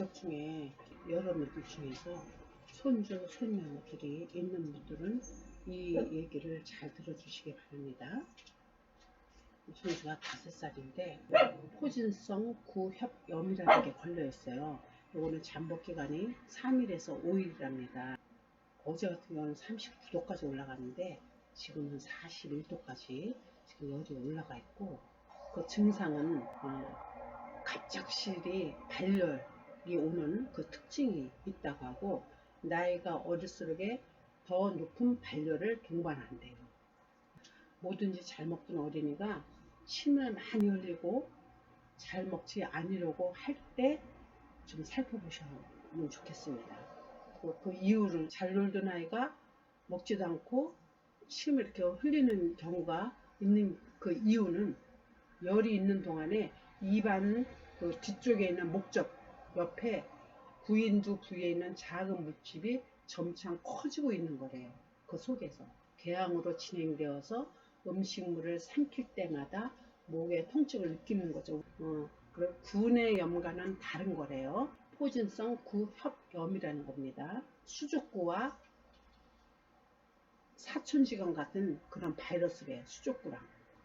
가족 중에 여러분들 중에서 손주, 손녀들이 있는 분들은 이 얘기를 잘 들어주시기 바랍니다. 손주가 다섯 살인데 포진성 구협염이라는 게 걸려 있어요. 이거는 잠복 기간이 3일에서 5일이랍니다. 어제 같은 경우는 39도까지 올라갔는데 지금은 41도까지 지금 열이 올라가 있고 그 증상은 어, 갑작스레 발열 이 오는 그 특징이 있다고 하고 나이가 어릴수록에 더 높은 발열을 동반한대요. 뭐든지 잘 먹던 어린이가 침을 많이 흘리고 잘 먹지 않으려고 할 때 좀 살펴보시면 좋겠습니다. 그, 그 이유를 잘 놀던 아이가 먹지도 않고 침을 이렇게 흘리는 경우가 있는 그 이유는 열이 있는 동안에 입안 그 뒤쪽에 있는 목적 옆에 구인두 부위에 있는 작은 물집이 점차 커지고 있는 거래요. 그 속에서 궤양으로 진행되어서 음식물을 삼킬 때마다 목에 통증을 느끼는 거죠. 어, 그 구내 염과는 다른 거래요. 포진성 구협염이라는 겁니다. 수족구와 사촌지간 같은 그런 바이러스래요. 수족구랑.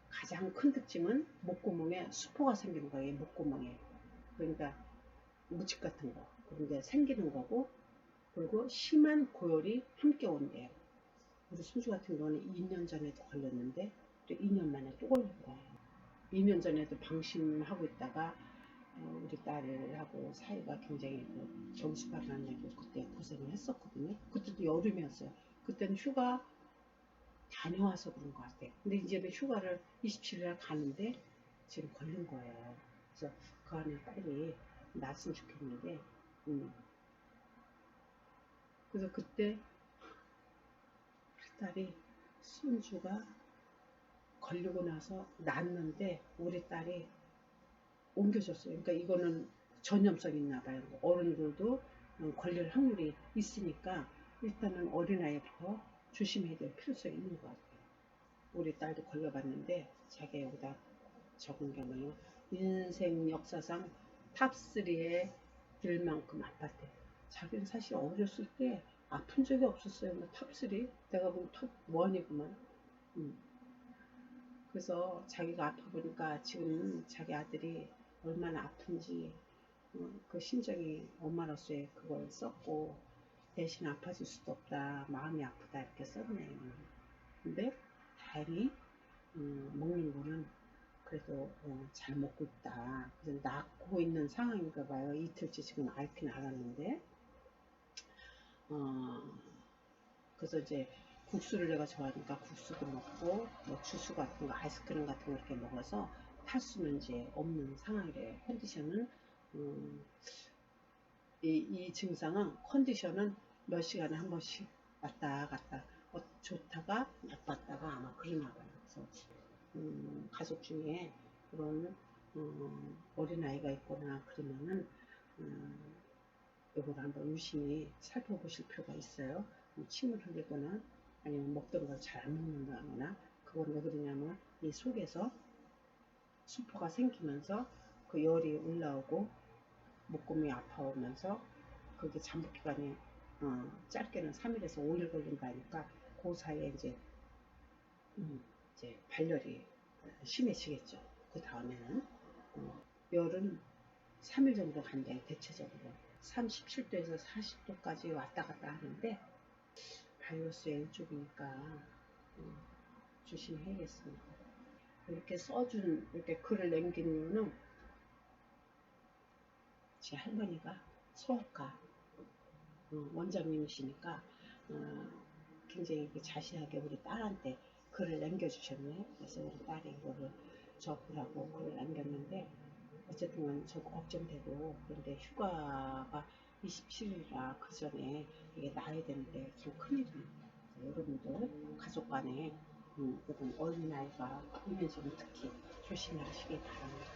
가장 큰 특징은 목구멍에 수포가 생기는 거예요. 목구멍에. 그러니까 무집 같은 거. 그런 게 생기는 거고 그리고 심한 고열이 함께 온대요. 우리 순주 같은 경우는 2년 전에도 걸렸는데 또 2년 만에 또 걸린 거예요. 2년 전에도 방심하고 있다가 어, 우리 딸하고 사이가 굉장히 그 정수가 만나고 그때 고생을 했었거든요. 그때도 여름이었어요. 그때는 휴가 다녀와서 그런 것 같아요. 근데 이제는 휴가를 27일 날 가는데 지금 걸린 거예요. 그래서 그 안에 빨리 났으면 좋겠는데, 음. 그래서 그때 우리 딸이 손주가 걸리고 나서 났는데 우리 딸이 옮겨줬어요. 그러니까 이거는 전염성 있나 봐요. 어른들도 걸릴 확률이 있으니까 일단은 어린아이부터 조심해야 될 필요성이 있는 것 같아요. 우리 딸도 걸려봤는데 자기 여기다 적은 게 뭐냐면 인생 역사상 탑3에 들 만큼 아팠대. 자기는 사실 어렸을 때 아픈 적이 없었어요. 뭐 탑3? 내가 보면 톱1이구만. 음. 그래서 자기가 아파 보니까 지금 자기 아들이 얼마나 아픈지 어, 그 심정이 엄마로서의 그걸 썼고 대신 아파질 수도 없다 마음이 아프다 이렇게 썼네요 근데 다행히 음, 먹는 거는 그래도 어, 잘 먹고 있다 그래서 낳고 있는 상황인가 봐요 이틀째 지금 앓긴 앓았는데 어, 그래서 이제 국수를 내가 좋아하니까 국수도 먹고 뭐 주스 같은 거 아이스크림 같은 거 이렇게 먹어서 탈수는 이제 없는 상황이래요. 컨디션은 음, 이, 이 증상은 컨디션은 몇 시간에 한 번씩 왔다 갔다 어, 좋다가 나빴다가 아마 그러나 봐요. 그래서 음, 가족 중에 그런 음, 어린아이가 있거나 그러면은 음, 이걸 한번 유심히 살펴보실 필요가 있어요. 뭐 침을 흘리거나 아니면 걸잘안 먹는다거나 그건 왜 그러냐면 이 속에서 수포가 생기면서 그 열이 올라오고 목구멍이 아파오면서 그게 잠복 기간이 어, 짧게는 3일에서 5일 걸린다니까 그 사이에 이제 음, 이제 발열이 심해지겠죠. 그 다음에는 어, 열은 3일 정도 간대 대체적으로 37도에서 40도까지 왔다 갔다 하는데 바이러스 N 쪽이니까 음, 조심해야겠습니다. 이렇게 써준 이렇게 글을 남긴 이유는 제 할머니가 소아과 어, 원장님이시니까 어, 굉장히 자세하게 우리 딸한테 글을 남겨주셨네. 그래서 우리 딸이 이거를 적으라고 글을 남겼는데 어쨌든 저도 걱정되고 그런데 휴가가 27일이라 그 전에 이게 나야 되는데 참 큰일입니다. 여러분들 가족 간에 음, 어린아이가 점은 특히 조심하시기 바랍니다.